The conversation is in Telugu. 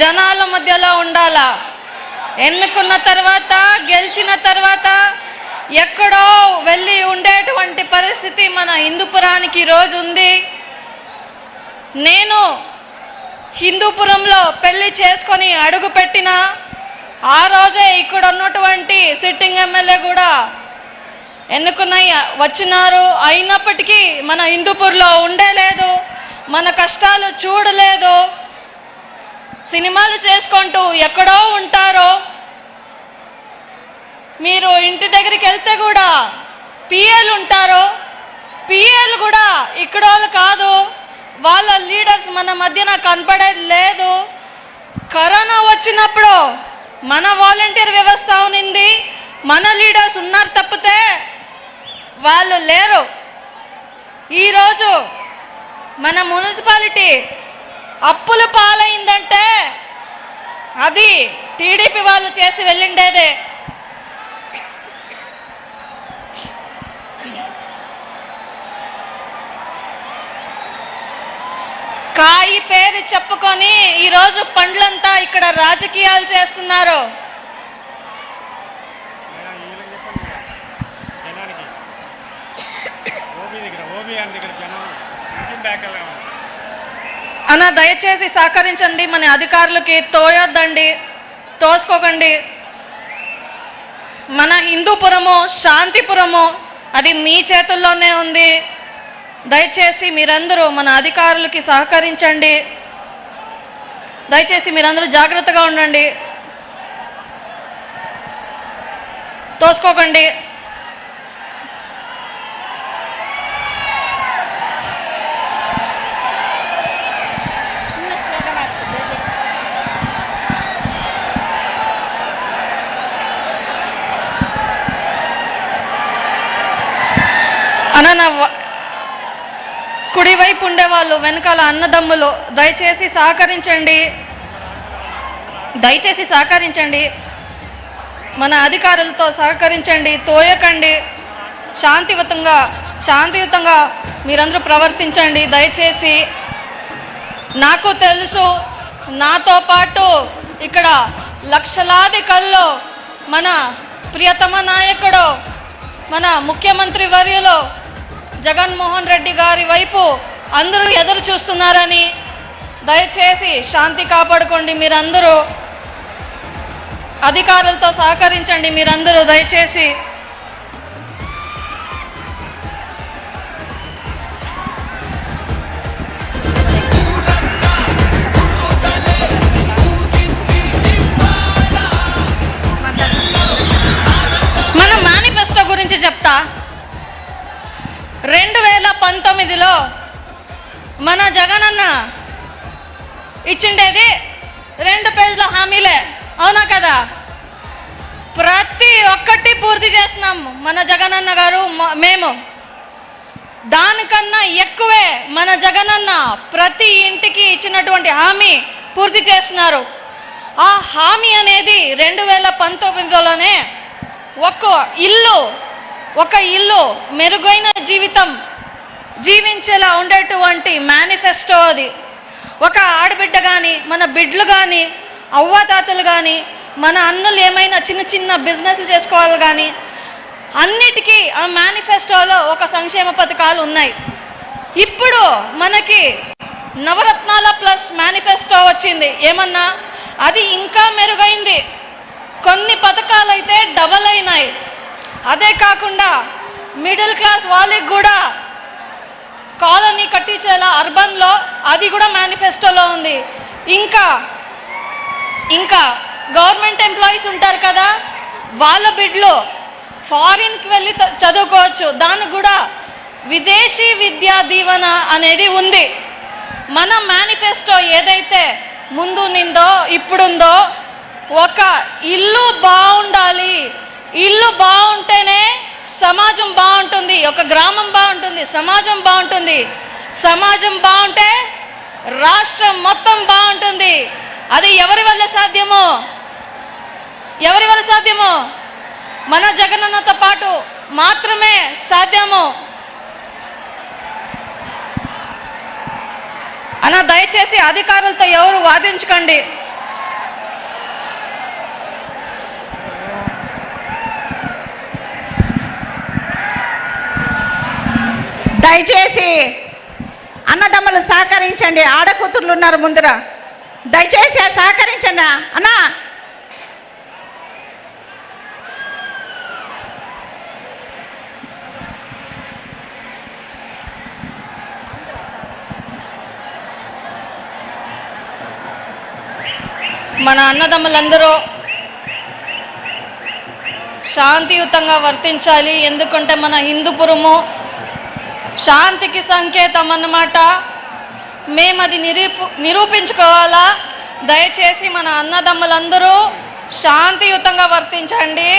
జనాల మధ్యలో ఉండాలా. ఎన్నుకున్న తర్వాత గెలిచిన తర్వాత ఎక్కడో వెళ్ళి ఉండేటువంటి పరిస్థితి మన హిందూపురానికి ఈరోజు రోజు ఉంది. నేను హిందూపురంలో పెళ్ళి చేసుకొని అడుగు పెట్టిన ఆ రోజే ఇక్కడ ఉన్నటువంటి సిట్టింగ్ ఎమ్మెల్యే కూడా ఎన్నుకున్న వచ్చినారు. అయినప్పటికీ మన హిందూపూర్లో ఉండేలేదు. మన కష్టాలు చూడలేదు. సినిమాలు చేసుకుంటూ ఎక్కడో ఉంటారో మీరు ఇంటి దగ్గరికి వెళ్తే కూడా పిఏలు ఉంటారు పిఏలు కూడా ఇక్కడ వాళ్ళు కాదు వాళ్ళ లీడర్స్ మన మధ్యన కనపడేది లేదు. కరోనా వచ్చినప్పుడు మన వాలంటీర్ వ్యవస్థ ఉనింది మన లీడర్స్ ఉన్నారు తప్పితే వాళ్ళు లేరు. ఈరోజు మన మున్సిపాలిటీ అప్పులు పాలైందంటే అది టీడీపీ వాళ్ళు చేసి వెళ్ళిండేదే. కాయి పేరు చెప్పుకొని ఈరోజు పండ్లంతా ఇక్కడ రాజకీయాలు చేస్తున్నారు. జనానికి. ఓబీ దగ్గర ఓబీ దగ్గర జనం బ్యాక్ అన్న దయచేసి సహకరించండి. మన అధికారులకి తోయొద్దండి. తోసుకోకండి. మన హిందూపురము శాంతిపురము అది మీ చేతుల్లోనే ఉంది. దయచేసి మీరందరూ మన అధికారులకి సహకరించండి. దయచేసి మీరందరూ జాగ్రత్తగా ఉండండి. తోసుకోకండి. అన్న నా వ- కుడివైపు ఉండేవాళ్ళు వెనకాల అన్నదమ్ములు. దయచేసి సహకరించండి. దయచేసి సహకరించండి. మన అధికారులతో సహకరించండి. తోయకండి. శాంతియుతంగా శాంతియుతంగా మీరందరూ ప్రవర్తించండి. దయచేసి నాకు తెలుసు నాతో పాటు ఇక్కడ లక్షలాది కళ్ళు మన ప్రియతమ నాయకుడు మన ముఖ్యమంత్రి వర్యులు జగన్మోహన్ రెడ్డి గారి వైపు అందరూ ఎదురు చూస్తున్నారని దయచేసి శాంతి కాపాడుకోండి మీరందరూ. అధికారులతో సహకరించండి మీరందరూ దయచేసి. మన మేనిఫెస్టో గురించి చెప్తా. రెండు వేల పంతొమ్మిదిలో మన జగనన్న ఇచ్చిండేది రెండు పేజీల హామీలే. అవునా కదా? ప్రతి ఒక్కటి పూర్తి చేస్తున్నాం మన జగనన్న గారు మ- మేము. దానికన్నా ఎక్కువే మన జగనన్న ప్రతి ఇంటికి ఇచ్చినటువంటి హామీ పూర్తి చేస్తున్నారు ఆ హామీ అనేది రెండు వేల పంతొమ్మిదిలోనే ఒక్కో ఇల్లు ఒక ఇల్లు మెరుగైన జీవితం జీవించేలా ఉండేటువంటి మేనిఫెస్టో అది. ఒక ఆడబిడ్డ కానీ మన బిడ్లు కానీ అవ్వాతాతలు కానీ మన అన్నులు ఏమైనా చిన్న చిన్న బిజినెస్లు చేసుకోవాలి కానీ అన్నిటికీ ఆ మేనిఫెస్టోలో ఒక సంక్షేమ పథకాలు ఉన్నాయి. ఇప్పుడు మనకి నవరత్నాల ప్లస్ మేనిఫెస్టో వచ్చింది. ఏమన్నా? అది ఇంకా మెరుగైంది. కొన్ని పథకాలు అయితే డబల్ అయినాయి. అదే కాకుండా మిడిల్ క్లాస్ వాళ్ళకి కూడా కాలనీ కట్టించేలా అర్బన్లో అది కూడా మేనిఫెస్టోలో ఉంది. ఇంకా ఇంకా గవర్నమెంట్ ఎంప్లాయీస్ ఉంటారు కదా వాళ్ళ బిడ్లు ఫారిన్కి వెళ్ళి చదువుకోవచ్చు. దానికి కూడా విదేశీ విద్యా దీవెన అనేది ఉంది. మన మేనిఫెస్టో ఏదైతే ముందు నిందో ఇప్పుడుందో ఒక ఇల్లు బాగు ఇల్లు బాగుంటేనే సమాజం బాగుంటుంది ఒక గ్రామం బాగుంటుంది సమాజం బాగుంటుంది. సమాజం బాగుంటే రాష్ట్రం మొత్తం బాగుంటుంది. అది ఎవరి వల్ల సాధ్యమో? ఎవరి వల్ల సాధ్యమో? మన జగనన్నతో పాటు మాత్రమే సాధ్యము? అన్న దయచేసి అధికారులతో ఎవరు వాదించకండి. దయచేసి అన్నదమ్ములు సహకరించండి. ఆడకూతుర్లు ఉన్నారు ముందర. దయచేసి సహకరించండి. అన్నా! మన అన్నదమ్ములందరూ శాంతియుతంగా వర్తించాలి. ఎందుకంటే మన హిందూపురము శాంతికి సంకేతం అన్నమాట మేము అది నిరూపు నిరూపించుకోవాలా? దయచేసి మన అన్నదమ్ములందరూ శాంతియుతంగా వర్తించండి.